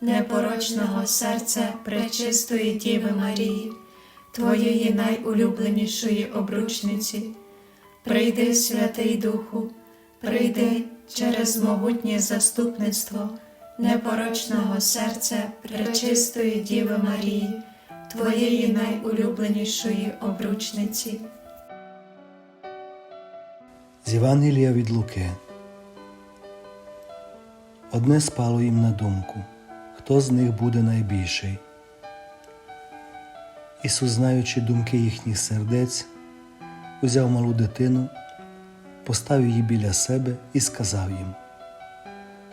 непорочного серця Пречистої Діви Марії, Твоєї найулюбленішої обручниці. Прийди, Святий Духу, прийди через могутнє заступництво непорочного серця Пречистої Діви Марії, Твоєї найулюбленішої обручниці. З Євангелія від Луки. Одне спало їм на думку, хто з них буде найбільший. Ісус, знаючи думки їхніх сердець, узяв малу дитину, поставив її біля себе і сказав їм: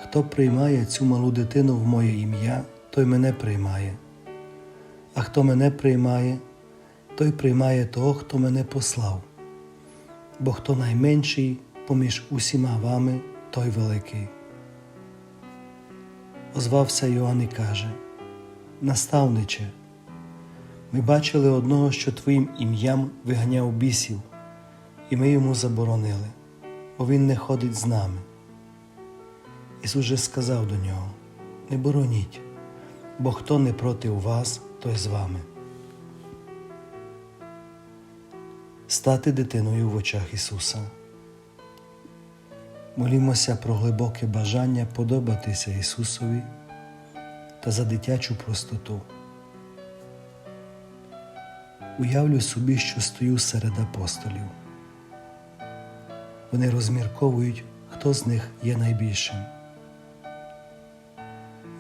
Хто приймає цю малу дитину в моє ім'я, той мене приймає, а хто мене приймає, той приймає того, хто мене послав бо хто найменший поміж усіма вами, той великий. Озвався Йоанн і каже: Наставниче, ми бачили одного, що твоїм ім'ям виганяв бісів, і ми йому заборонили, бо він не ходить з нами. Ісус же сказав до нього: Не бороніть, бо хто не проти вас, той з вами. стати дитиною в очах Ісуса. Молімося про глибоке бажання подобатися Ісусові та за дитячу простоту. Уявлю собі, що стою серед апостолів. Вони розмірковують, хто з них є найбільшим.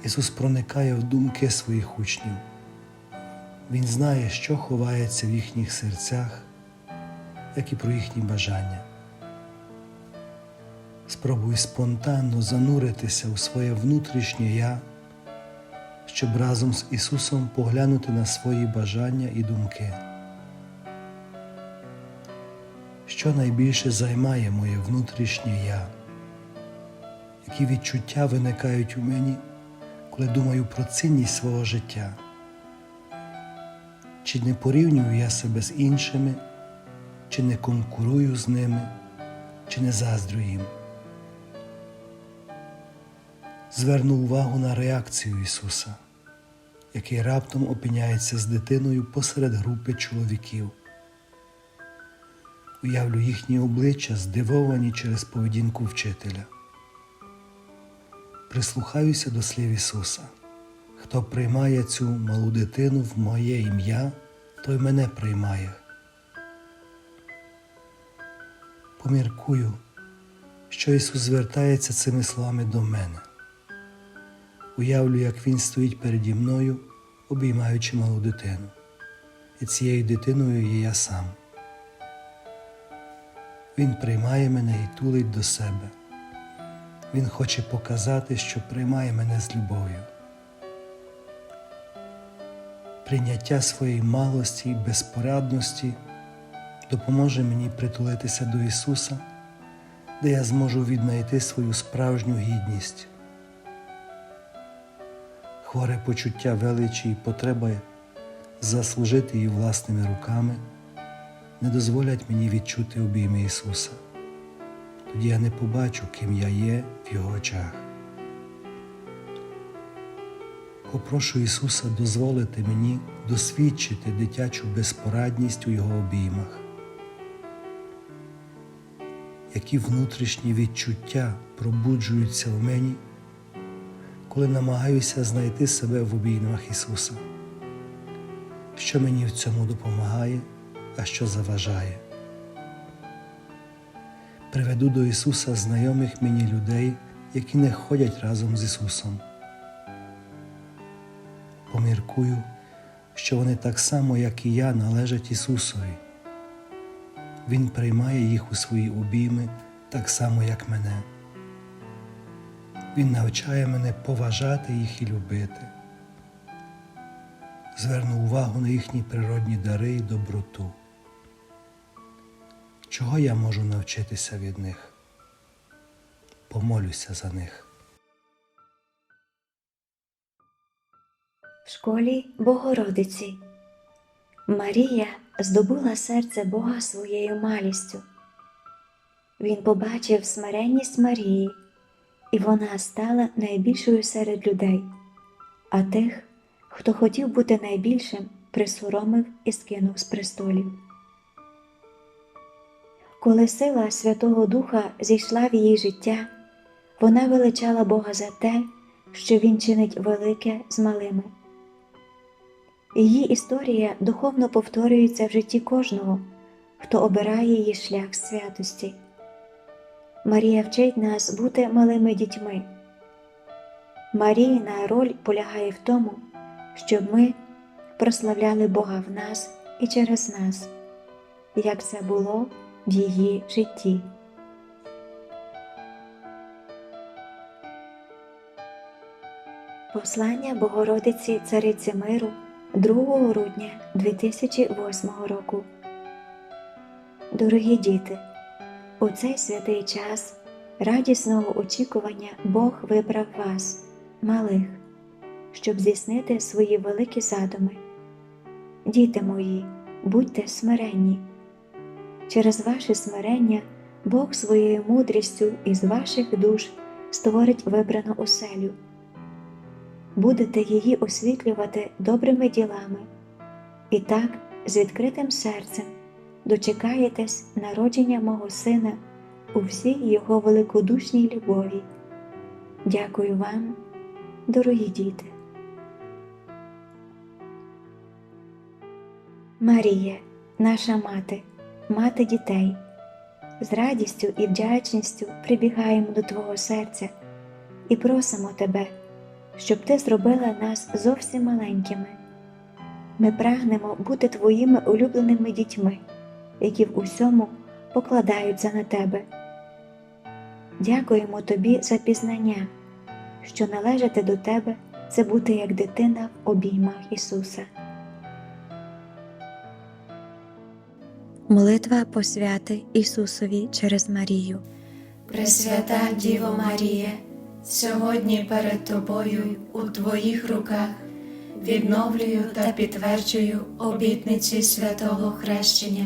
Ісус проникає в думки своїх учнів. Він знає, що ховається в їхніх серцях як і про їхні бажання. Спробуй спонтанно зануритися у своє внутрішнє я, щоб разом з Ісусом поглянути на свої бажання і думки. Що найбільше займає моє внутрішнє я, які відчуття виникають у мені, коли думаю про цінність свого життя? Чи не порівнюю я себе з іншими? чи не конкурую з ними, чи не заздрю їм. Зверну увагу на реакцію Ісуса, який раптом опиняється з дитиною посеред групи чоловіків. Уявлю їхні обличчя, здивовані через поведінку вчителя. Прислухаюся до слів Ісуса. Хто приймає цю малу дитину в моє ім'я, той мене приймає. поміркую, що Ісус звертається цими словами до мене. Уявлю, як Він стоїть переді мною, обіймаючи малу дитину, і цією дитиною є я сам. Він приймає мене і тулить до себе. Він хоче показати, що приймає мене з любов'ю. Прийняття своєї малості і безпорадності допоможе мені притулитися до Ісуса, де я зможу віднайти свою справжню гідність. Хворе почуття величі і потреба заслужити її власними руками не дозволять мені відчути обійми Ісуса. Тоді я не побачу, ким я є в Його очах. Попрошу Ісуса дозволити мені досвідчити дитячу безпорадність у Його обіймах які внутрішні відчуття пробуджуються в мені, коли намагаюся знайти себе в обіймах Ісуса, що мені в цьому допомагає, а що заважає. Приведу до Ісуса знайомих мені людей, які не ходять разом з Ісусом. Поміркую, що вони так само, як і я, належать Ісусові. Він приймає їх у свої обійми так само, як мене. Він навчає мене поважати їх і любити. зверну увагу на їхні природні дари і доброту. Чого я можу навчитися від них? Помолюся за них. В школі Богородиці Марія здобула серце Бога своєю малістю. Він побачив смиренність Марії, і вона стала найбільшою серед людей, а тих, хто хотів бути найбільшим, присоромив і скинув з престолів. Коли сила Святого Духа зійшла в її життя, вона величала Бога за те, що Він чинить велике з малими. Її історія духовно повторюється в житті кожного, хто обирає її шлях святості. Марія вчить нас бути малими дітьми. Маріїна роль полягає в тому, щоб ми прославляли Бога в нас і через нас, як це було в її житті. Послання Богородиці Цариці Миру 2 грудня 2008 року. Дорогі діти, у цей святий час радісного очікування Бог вибрав вас, малих, щоб здійснити свої великі задуми. Діти мої, будьте смиренні. Через ваше смирення Бог своєю мудрістю із ваших душ створить вибрану оселю будете її освітлювати добрими ділами, і так з відкритим серцем дочекаєтесь народження мого сина у всій його великодушній любові. Дякую вам, дорогі діти. Марія, наша мати, мати дітей, з радістю і вдячністю прибігаємо до Твого серця і просимо Тебе щоб ти зробила нас зовсім маленькими. Ми прагнемо бути твоїми улюбленими дітьми, які в усьому покладаються на тебе. Дякуємо тобі за пізнання, що належати до тебе це бути як дитина в обіймах Ісуса. Молитва посвяти Ісусові через Марію. Пресвята Діво Марія, сьогодні перед Тобою у Твоїх руках відновлюю та підтверджую обітниці святого хрещення.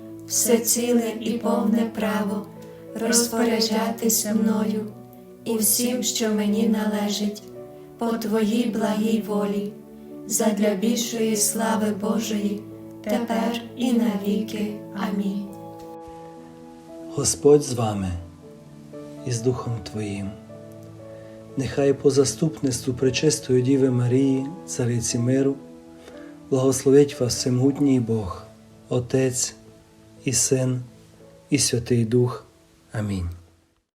все ціле і повне право розпоряджатися мною і всім, що мені належить, по Твоїй благій волі, задля більшої слави Божої, тепер і навіки. Амінь. Господь з вами і з Духом Твоїм. Нехай по заступництву Пречистої Діви Марії, Цариці миру, благословить вас всемогутній Бог, Отець і Син, і Святий Дух. Амінь.